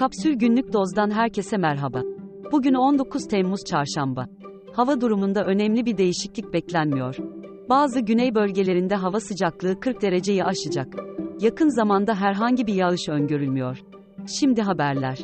Kapsül Günlük Doz'dan herkese merhaba. Bugün 19 Temmuz Çarşamba. Hava durumunda önemli bir değişiklik beklenmiyor. Bazı güney bölgelerinde hava sıcaklığı 40 dereceyi aşacak. Yakın zamanda herhangi bir yağış öngörülmüyor. Şimdi haberler.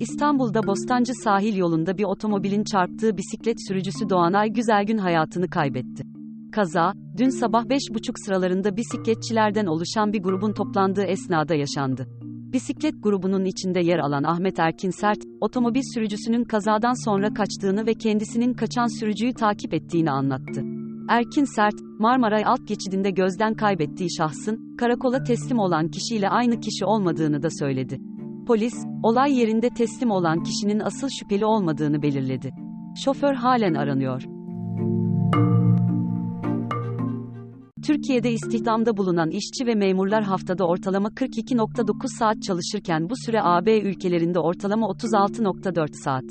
İstanbul'da Bostancı sahil yolunda bir otomobilin çarptığı bisiklet sürücüsü Doğanay Güzelgün hayatını kaybetti. Kaza, dün sabah 5.30 sıralarında bisikletçilerden oluşan bir grubun toplandığı esnada yaşandı. Bisiklet grubunun içinde yer alan Ahmet Erkin Sert, otomobil sürücüsünün kazadan sonra kaçtığını ve kendisinin kaçan sürücüyü takip ettiğini anlattı. Erkin Sert, Marmaray alt geçidinde gözden kaybettiği şahsın, karakola teslim olan kişiyle aynı kişi olmadığını da söyledi. Polis, olay yerinde teslim olan kişinin asıl şüpheli olmadığını belirledi. Şoför halen aranıyor. Türkiye'de istihdamda bulunan işçi ve memurlar haftada ortalama 42.9 saat çalışırken bu süre AB ülkelerinde ortalama 36.4 saat.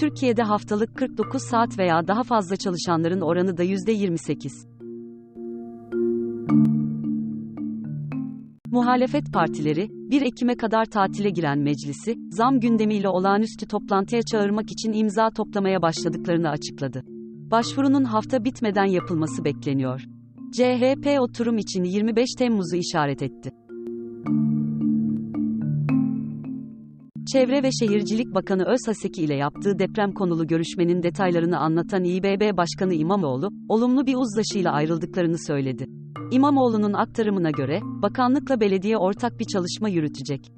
Türkiye'de haftalık 49 saat veya daha fazla çalışanların oranı da %28. Muhalefet partileri, 1 Ekim'e kadar tatile giren meclisi, zam gündemiyle olağanüstü toplantıya çağırmak için imza toplamaya başladıklarını açıkladı. Başvurunun hafta bitmeden yapılması bekleniyor. CHP oturum için 25 Temmuz'u işaret etti. Çevre ve Şehircilik Bakanı Özhaseki ile yaptığı deprem konulu görüşmenin detaylarını anlatan İBB Başkanı İmamoğlu, olumlu bir uzlaşıyla ayrıldıklarını söyledi. İmamoğlu'nun aktarımına göre, bakanlıkla belediye ortak bir çalışma yürütecek.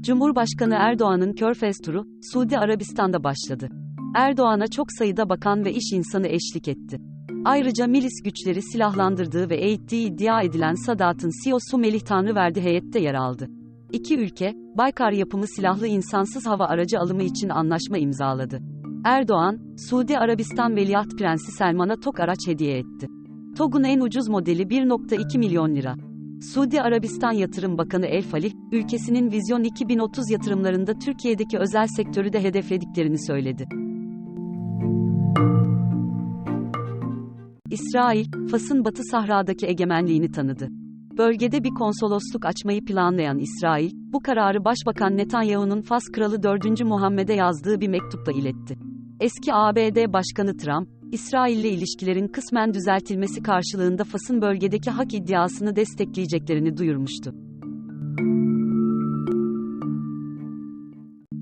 Cumhurbaşkanı Erdoğan'ın Körfez turu, Suudi Arabistan'da başladı. Erdoğan'a çok sayıda bakan ve iş insanı eşlik etti. Ayrıca milis güçleri silahlandırdığı ve eğittiği iddia edilen Sadat'ın CEO'su Melih Tanrıverdi heyette yer aldı. İki ülke, Baykar yapımı silahlı insansız hava aracı alımı için anlaşma imzaladı. Erdoğan, Suudi Arabistan Veliaht Prensi Selman'a TOG araç hediye etti. TOG'un en ucuz modeli 1.2 milyon lira. Suudi Arabistan Yatırım Bakanı El Falih, ülkesinin Vizyon 2030 yatırımlarında Türkiye'deki özel sektörü de hedeflediklerini söyledi. İsrail, Fas'ın Batı Sahra'daki egemenliğini tanıdı. Bölgede bir konsolosluk açmayı planlayan İsrail, bu kararı Başbakan Netanyahu'nun Fas Kralı 4. Muhammed'e yazdığı bir mektupla iletti. Eski ABD Başkanı Trump, İsrail'le ilişkilerin kısmen düzeltilmesi karşılığında Fas'ın bölgedeki hak iddiasını destekleyeceklerini duyurmuştu.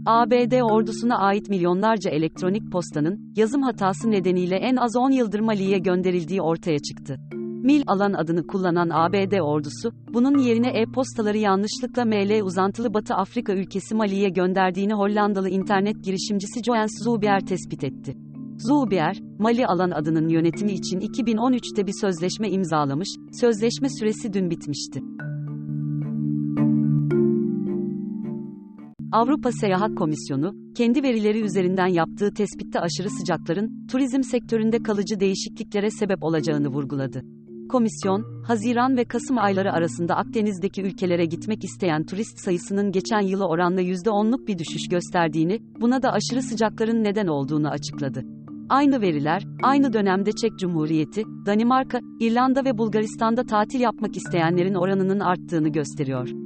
ABD ordusuna ait milyonlarca elektronik postanın, yazım hatası nedeniyle en az 10 yıldır Mali'ye gönderildiği ortaya çıktı. Mil alan adını kullanan ABD ordusu, bunun yerine e-postaları yanlışlıkla ML uzantılı Batı Afrika ülkesi Mali'ye gönderdiğini Hollandalı internet girişimcisi Joens Zubier tespit etti. Zubier, Mali alan adının yönetimi için 2013'te bir sözleşme imzalamış, sözleşme süresi dün bitmişti. Avrupa Seyahat Komisyonu, kendi verileri üzerinden yaptığı tespitte aşırı sıcakların, turizm sektöründe kalıcı değişikliklere sebep olacağını vurguladı. Komisyon, Haziran ve Kasım ayları arasında Akdeniz'deki ülkelere gitmek isteyen turist sayısının geçen yıla oranla %10'luk bir düşüş gösterdiğini, buna da aşırı sıcakların neden olduğunu açıkladı. Aynı veriler, aynı dönemde Çek Cumhuriyeti, Danimarka, İrlanda ve Bulgaristan'da tatil yapmak isteyenlerin oranının arttığını gösteriyor.